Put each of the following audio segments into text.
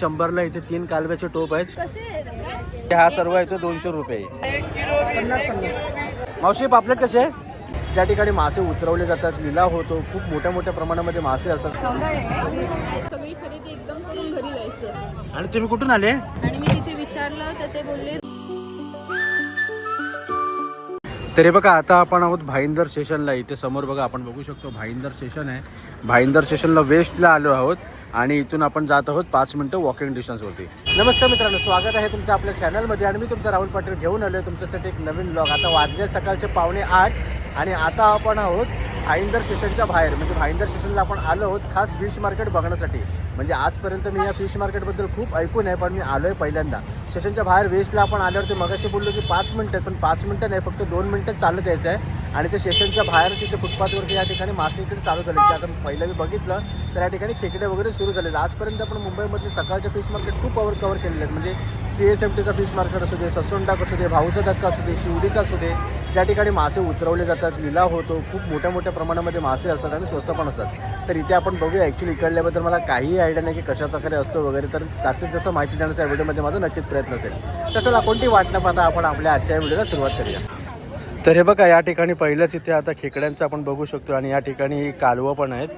शंभरला इथे तीन कालव्याचे टोप आहेत. कसे हा सर्व आहे तो दोनशे रुपये मावशी पापलेट कसे आहे ज्या ठिकाणी मासे उतरवले जातात लिलाव होतो खूप मोठ्या मोठ्या प्रमाणामध्ये मासे असतात. सगळी खरेदी एकदम करून घरी जायचं. आणि तुम्ही कुठून आले? आणि मी तिथे विचारलं तर ते बोलले तरी बघा आता आपण आहोत भाईंदर स्टेशनला. इथे समोर बघा आपण बघू शकतो भाईंदर स्टेशन आहे. भाईंदर स्टेशनला वेस्टला आलो आहोत. आणि इथून आपण जात आहोत पाच मिनटं वॉकिंग डिस्टन्सवरती नमस्कार मित्रांनो स्वागत आहे तुमचं आपल्या चॅनलमध्ये आणि मी तुमचा राहुल पाटील घेऊन आलो तुमच्यासाठी एक नवीन ब्लॉग आता वाजले सकाळचे पावणे आठ आणि आता आपण आहोत भाईंदर स्टेशनच्या बाहेर म्हणजे भाईंदर स्टेशनला आपण आलो आहोत खास फिश मार्केट बघण्यासाठी. म्हणजे आजपर्यंत मी या फिश मार्केटबद्दल खूप ऐकून आहे पण मी आलो आहे पहिल्यांदा. स्टेशनच्या बाहेर वेस्टला आपण आल्यावर ते मगाशी बोललो की पाच मिनटं आहेत, पण पाच मिनटं नाही फक्त दोन मिनटं चालत यायचं आहे. आणि ते स्टेशनच्या बाहेर तिथे फुटपाथवरती या ठिकाणी मासे इकडे चालू झाले की आता पहिलं मी बघितलं तर या ठिकाणी खेकडे वगैरे सुरू झाले आजपर्यंत आपण मुंबईमधले सकाळचे फिश मार्केट खूप कवर कवर केलेले आहेत. म्हणजे सी एस एम टीचा फिश मार्केट असू दे ससोंडाक असू दे भाऊचा धक्का असू दे शिवडीचा असू दे ज्या ठिकाणी मासे उतरवले जातात लिलाव होतो खूप मोठ्या मोठ्या प्रमाणामध्ये मासे असतात आणि स्वस्त पण असतात. तर इथे आपण बघूया ॲक्च्युली इकडल्याबद्दल मला काहीही आयडिया नाही की कशा प्रकारे असतो वगैरे तर जास्तीत जास्त माहिती देण्याचा या व्हिडिओमध्ये माझा नक्कीच प्रयत्न असेल. तर चला कोणती वाट न पाहता आपण आपल्या आजच्या व्हिडिओला सुरुवात करूया. तर हे बघा या ठिकाणी पहिलंच इथे आता खेकड्यांचं आपण बघू शकतो आणि या ठिकाणी कालवं पण आहेत.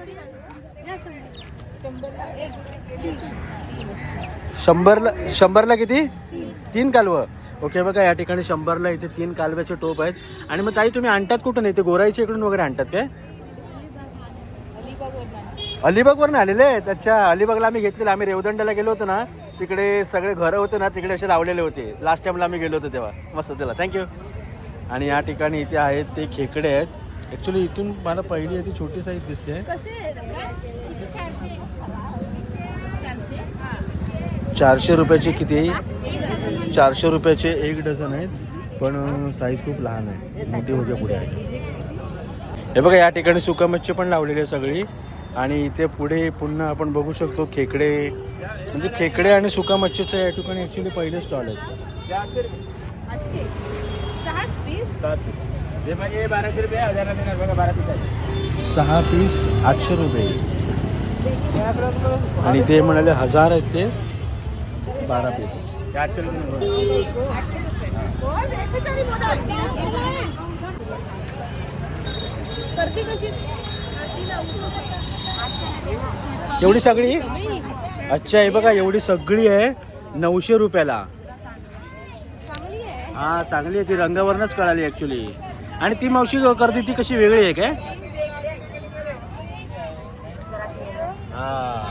शंभरला शंभरला किती? तीन कालवं. ओके बघा या ठिकाणी शंभरला इथे तीन कालव्याचे टोप आहेत. आणि मग ताई तुम्ही आणतात कुठून? इथे गोराईच्या इकडून वगैरे आणतात काय? अलिबागवरनं आलेले आहेत. अच्छा अलिबागला आम्ही घेतलेलं. आम्ही रेवदंड्याला गेलो होतो ना तिकडे सगळे घरं होते ना तिकडे असे लावलेले होते. लास्ट टाइमला आम्ही गेलो होतो तेव्हा. मस्त त्याला थँक्यू आणि या ठिकाणी इथे आहेत ते खेकडे आहेत. ॲक्च्युली इथून मला पहिली आहे ती छोटी साईज दिसते आहे. चारशे. रुपयाची किती. चारशे रुपयाचे एक डझन आहेत पण साईज खूप लहान आहे. मोठी होते पुढे आहे. हे बघा या ठिकाणी सुका मच्छी पण लावलेली आहे सगळी. आणि इथे पुढे पुन्हा आपण बघू शकतो खेकडे. म्हणजे खेकडे आणि सुका मच्छीचं या ठिकाणी ॲक्च्युली पहिले स्टॉल आहेत पीस सहा पीस आठशे रुपये. आणि ते म्हणाले हजार आहेत ते बारा पीस करते रुपये एवढी सगळी? अच्छा हे बघा एवढी सगळी आहे नऊशे रुपयाला. हा चांगली आहे ती रंगावरनच कळाली ऍक्च्युली आणि ती मावशी करते ती कशी वेगळी आहे काय? हा.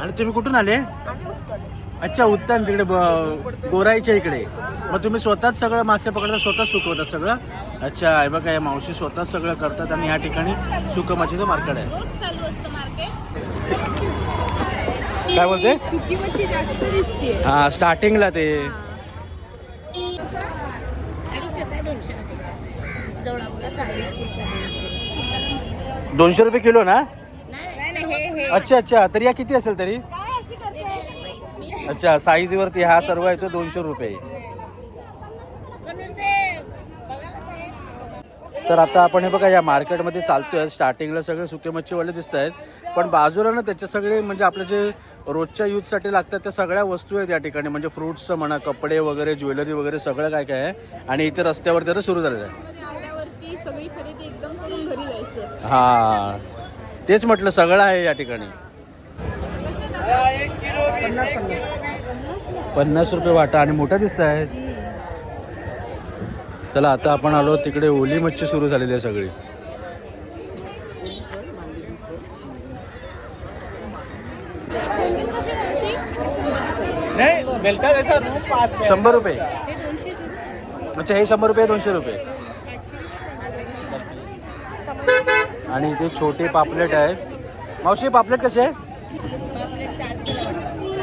आणि तुम्ही कुठून आले? अच्छा उत्तम तिकडे गोराईच्या इकडे. मग तुम्ही स्वतःच सगळं मासे पकडता स्वतःच सुकवतात सगळं? अच्छा हे बघा या मावशी स्वतःच सगळं करतात आणि या ठिकाणी सुकं मच्छीचं मार्केट आहे. काय बोलते? सुकी मच्छी जास्त दिसते हा स्टार्टिंगला ते. दोनशे रुपये किलो ना? अच्छा अच्छा तरी या किती असेल तरी? अच्छा साईज वरती हा सर्व आहे तो दोनशे रुपये. तर आता आपण हे बघा या मार्केटमध्ये चालतोय. स्टार्टिंगला सगळे सुके मच्छीवाले दिसत आहेत. पण बाजूला ना त्याचे सगळे म्हणजे आपले जे रोजच्या यूजसाठी लागतात त्या सगळ्या वस्तू आहेत या ठिकाणी. म्हणजे फ्रुट्सचं म्हणा कपडे वगैरे ज्वेलरी वगैरे सगळं काय काय आहे. आणि इथे रस्त्यावर तर सुरू झालेलं आहे. हा. तेच म्हटलं सगळं आहे या ठिकाणी. पन्नास रुपये वाटा आणि मोठा दिसत आहे चला आता आपण आलो तिकडे ओली मच्छी सुरू झालेली आहे सगळी. शंभर रुपये. अच्छा हे शंभर रुपये दोनशे रुपये. आणि इथे छोटे पापलेट आहेत मावशी पापलेट कसे आहे?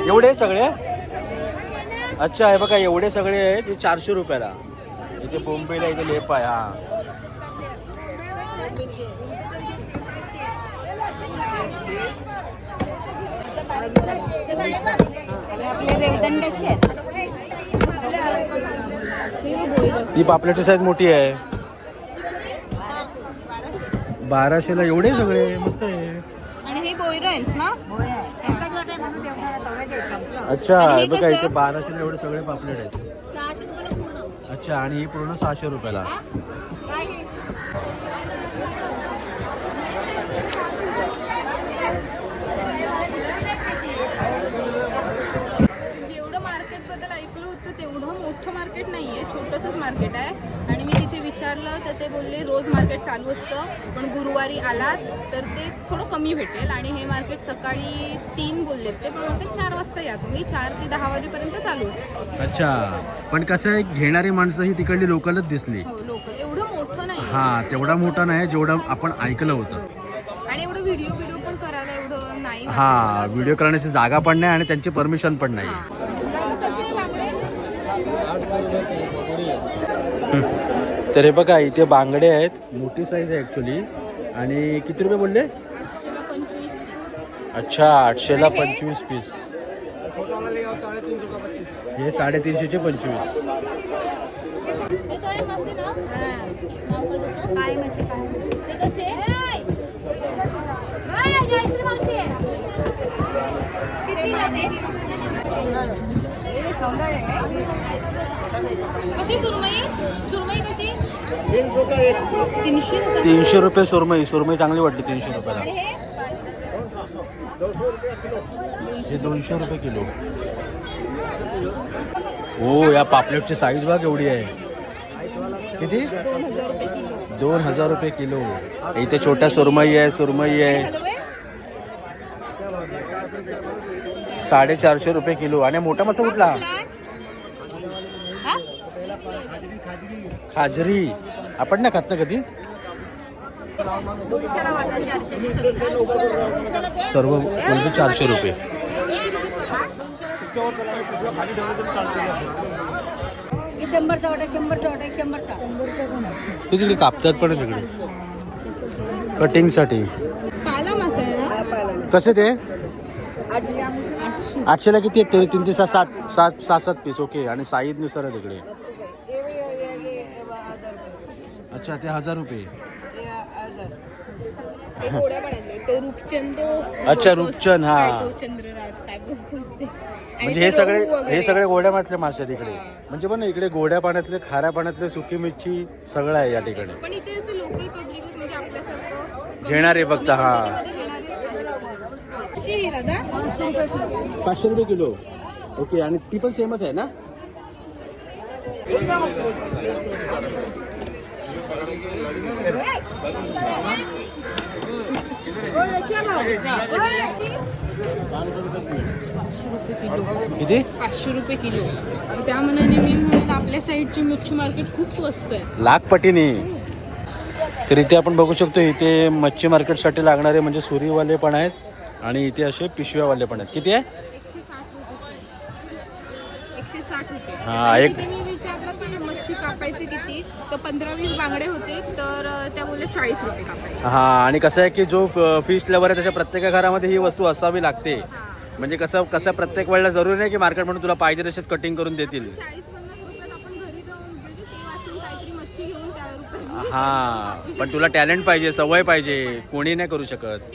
एवढे सगळे? अच्छा हे बघा एवढे सगळे आहेत हे चारशे रुपयाला. इथे बोंबेला इथे लेप आहे हा. हे. ही पापलेटची साईज मोठी आहे. बाराशेला एवढे सगळे मस्त आहे. आणि हे आहेत ना? अच्छा बघा? इथे बाराशे एवढे सगळे पापलेट आहेत. सहाशे तुम्हाला पूर्ण. अच्छा आणि ही पूर्ण सहाशे रुपयाला काय हे? जेवढं मार्केटबद्दल ऐकलं होतं तेवढं मोठं मार्केट नाहीये छोटंसंच मार्केट आहे आणि मी तिथे विचारलं तर ते बोलले रोज मार्केट चालू असतं पण गुरुवारी आलात तर ते थोडं कमी भेटेल. आणि हे मार्केट सकाळी तीन बोललेत ते पण म्हणतात चार वाजता या तुम्ही. चार ते दहा वाजेपर्यंत चालू असतं. अच्छा. पण कसं आहे घेणारी माणसं ही तिकडली लोकलच दिसली. हो लोक एवढं मोठं नाही. हा तेवढा मोठा नाही जेवढं आपण ऐकलं होतं. आणि एवढं व्हिडिओ व्हिडिओ पण करायला एवढं नाही हा. व्हिडिओ करण्याची जागा पण नाही आणि त्यांची परमिशन पण नाही. हा. दादा, कसे आहे बांगडे? तर हे बघा इथे बांगडे आहेत. मोठी साईज आहे ऍक्च्युली आणि किती रुपये बोलले? अच्छा आठशेला हे? पंचवीस पीस हे साडेतीनशेचे पंचवीस. सौंदर्य कशी सुरमई? सुरमई कशी? तीनशे रुपये. तीनशे रुपये सुरमई. सुरमई चांगली वाटली तीनशे रुपयाला. हे? दोनशे रुपये किलो. हो या पापलेटची साईज बघ एवढी आहे. किती? दोन हजार रुपये किलो. इथे छोट्या सुरमई आहे सुरमई आहे. साडेचारशे रुपये किलो. आणि मोठा मासा कुठला? हा? खाजरी. आपण ना खात ना कधी? सर्व कोणते चारशे रुपये. ते तिकडे कापतात पण तिकडे. कटिंगसाठी कसे ते? आठशेला किती आहेत? ते तीन ते सात सात सात सात सात पीस ओके आणि साईजनुसार आहे तिकडे. अच्छा ते हजार रुपये. अच्छा, रूपचंद, हा. म्हणजे हे सगळे. हे सगळे गोड्या पाण्यातले मासे हा. म्हणजे पण ना इकडे गोड्या पाण्यातले खाऱ्या पाण्यातले सुकी मिरची सगळं आहे या ठिकाणी. म्हणजे घेणारे फक्त, कमी हा. कशी आहे दादा पाचशे रुपये किलो. ओके आणि ती पण सेमच आहे ना? किती? पाचशे रुपये किलो. त्या मनाने मी म्हणत आपल्या साईडची मच्छी मार्केट खूप स्वस्त आहे. लाख पटीने. तर इथे आपण बघू शकतो इथे मच्छी मार्केटसाठी लागणारे म्हणजे सुरीवाले पण आहेत. आणि इथे असे पिशव्यावाले पण आहेत. किती आहे? एकशे साठ रुपये. हा, आणि एक- तिथे मी विचारलं की मच्छी कापायचे किती? तर पंधरा वीस बांगडे होते तर अं, त्या बोलल्या चाळीस रुपये कापायचे. हा आणि कसं आहे की जो फिश लवर आहे त्याच्या प्रत्येक घरामध्ये ही वस्तू असावी लागते. म्हणजे कसं कसं प्रत्येक वेळेला जरुरी नाही की मार्केट म्हणून तुला पाहिजे तसेच कटिंग करून देतील. चाळीस पन्नास रुपयात आपण घरी जाऊन म्हणजे ते वाचून काहीतरी मच्छी घेऊन त्या रुपये हा पण तुला टॅलेंट पाहिजे सवय पाहिजे कोणी नाही करू शकत.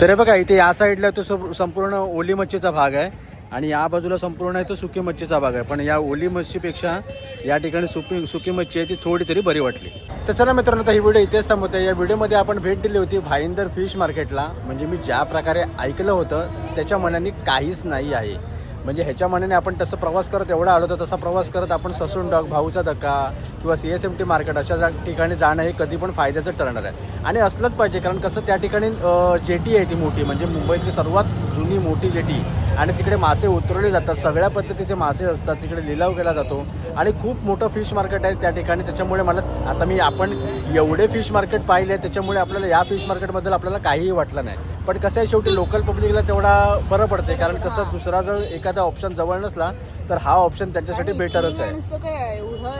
तर हे बघा इथे या साईडला तो संपूर्ण ओली मच्छीचा भाग आहे आणि या बाजूला संपूर्ण आहे तो सुकी मच्छीचा भाग आहे. पण या ओली मच्छीपेक्षा या ठिकाणी सुकी सुकी मच्छी आहे ती थोडी तरी बरी वाटली. तर चला मित्रांनो आता ही व्हिडिओ इथेच आहे. या व्हिडिओमध्ये आपण भेट दिली होती भाईंदर फिश मार्केटला. म्हणजे मी ज्या प्रकारे ऐकलं होतं त्याच्या मनाने काहीच नाही आहे. म्हणजे ह्याच्या मनाने आपण तसं प्रवास करत एवढा आलो तर तसा प्रवास करत आपण ससून डॉग भाऊचा धक्का किंवा C S M T market अशा जा ठिकाणी जाणं हे कधी पण फायद्याचं ठरणार आहे. आणि असलंच पाहिजे कारण कसं त्या ठिकाणी जेटी आहे ती मोठी म्हणजे मुंबईतली सर्वात जुनी मोठी जेटी आणि तिकडे मासे उतरवले जातात. सगळ्या पद्धतीचे मासे असतात. तिकडे लिलाव केला जातो. आणि खूप मोठं फिश मार्केट आहे त्या ठिकाणी. त्याच्यामुळे मला आता मी आपण एवढे फिश मार्केट पाहिले त्याच्यामुळे आपल्याला या फिश मार्केटबद्दल आपल्याला काहीही वाटलं नाही. पण कसं आहे शेवटी लोकल पब्लिकला तेवढा बरं पडते कारण कसं दुसरा जर एखादा ऑप्शन जवळ नसला तर हा ऑप्शन त्यांच्यासाठी बेटरच आहे.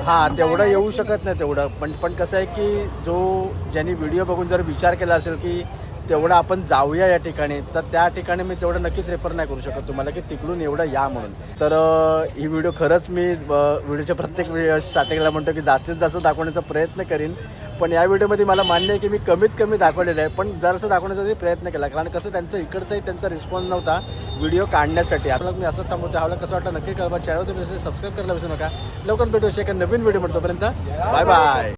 हा तेवढं येऊ शकत नाही तेवढं. पण पण कसं आहे की जो ज्यांनी व्हिडिओ बघून जर विचार केला असेल की तेवढं आपण जाऊया या ठिकाणी. तर त्या ठिकाणी मी तेवढं नक्कीच रेफर नाही करू शकत तुम्हाला की तिकडून एवढं या म्हणून. तर ही व्हिडिओ खरंच मी व्हिडिओच्या प्रत्येक स्टार्टिंगला म्हणतो की जास्तीत जास्त दाखवण्याचा प्रयत्न करीन. पण या व्हिडिओमध्ये मला मान्य आहे की मी कमीत कमी दाखवलेलं आहे. पण जरासं दाखवण्याचा मी प्रयत्न केला. कारण कसं त्यांचं इकडचाही त्यांचा रिस्पॉन्स नव्हता व्हिडिओ काढण्यासाठी. आपल्याला मी असं थांबवतो हवलं कसं वाटलं नक्की कळवा. चॅनल तुम्ही सबस्क्राईब करायला विसरू नका. लवकर भेटू एका नवीन व्हिडिओ म्हणतोपर्यंत बाय बाय